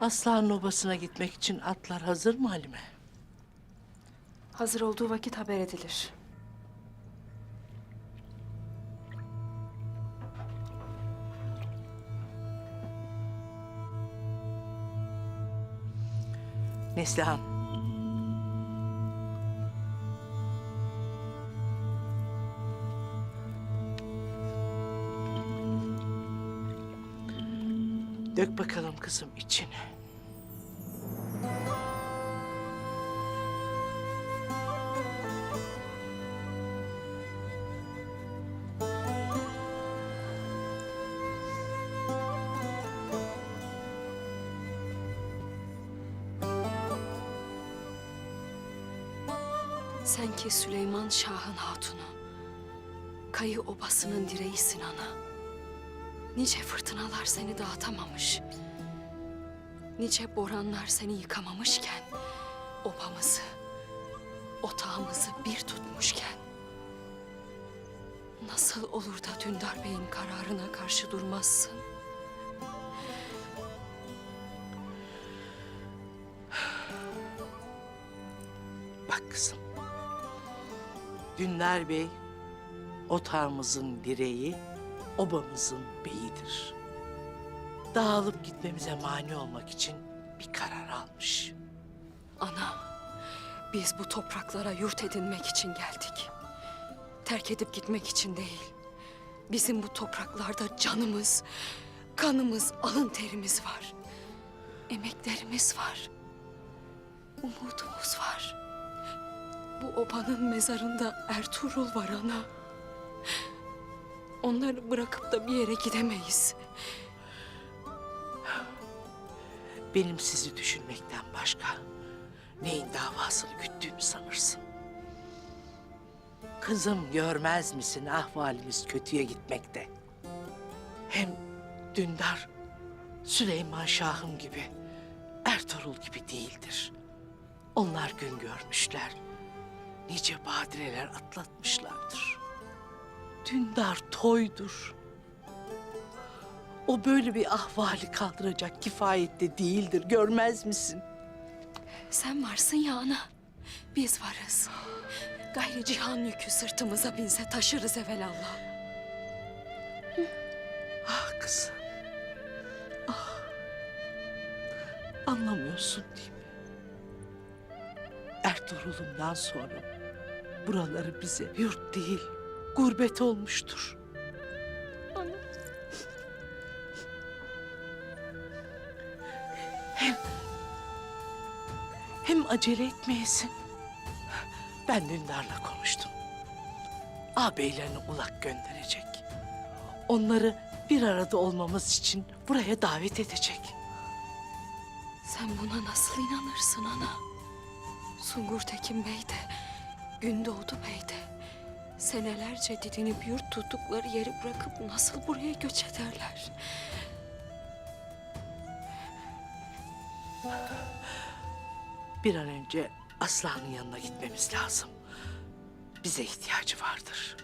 Aslan obasına gitmek için atlar hazır mı Halime? Hazır olduğu vakit haber edilir. Neslihan. Dök bakalım kızım içine. Sen ki Süleyman Şah'ın hatunu. Kayı obasının direğisin ana. Nice fırtınalar seni dağıtamamış. Nice boranlar seni yıkamamışken... ...obamızı, otağımızı bir tutmuşken... ...nasıl olur da Dündar Bey'in kararına karşı durmazsın? Bak kızım. Dündar Bey, otağımızın direği, obamızın beyidir. Dağılıp gitmemize mani olmak için bir karar almış. Ana, biz bu topraklara yurt edinmek için geldik. Terk edip gitmek için değil. Bizim bu topraklarda canımız, kanımız, alın terimiz var. Emeklerimiz var. Umudumuz var. Bu obanın mezarında Ertuğrul var ana. Onları bırakıp da bir yere gidemeyiz. Benim sizi düşünmekten başka neyin davasını güttüğünü sanırsın. Kızım görmez misin ahvalimiz kötüye gitmekte. Hem Dündar Süleyman Şahım gibi, Ertuğrul gibi değildir. Onlar gün görmüşler. Nice badireler atlatmışlardır. Dündar toydur. O böyle bir ahvali kaldıracak kifayette değildir. Görmez misin? Sen varsın ya ana. Biz varız. Gayri cihan yükü sırtımıza binse taşırız evelallah. Ah kızım. Ah. Anlamıyorsun değil mi? Ertuğrul'umdan sonra buraları bize yurt değil, gurbet olmuştur. Hem, hem acele etmeyesin. Ben Dündar'la konuştum. Ağabeylerini ulak gönderecek. Onları bir arada olmamız için buraya davet edecek. Sen buna nasıl inanırsın ana? Sungur Tekin Bey de, Gündoğdu Bey de... ...senelerce didinip yurt tuttukları yeri bırakıp nasıl buraya göç ederler? Bir an önce Aslan'ın yanına gitmemiz lazım. Bize ihtiyacı vardır.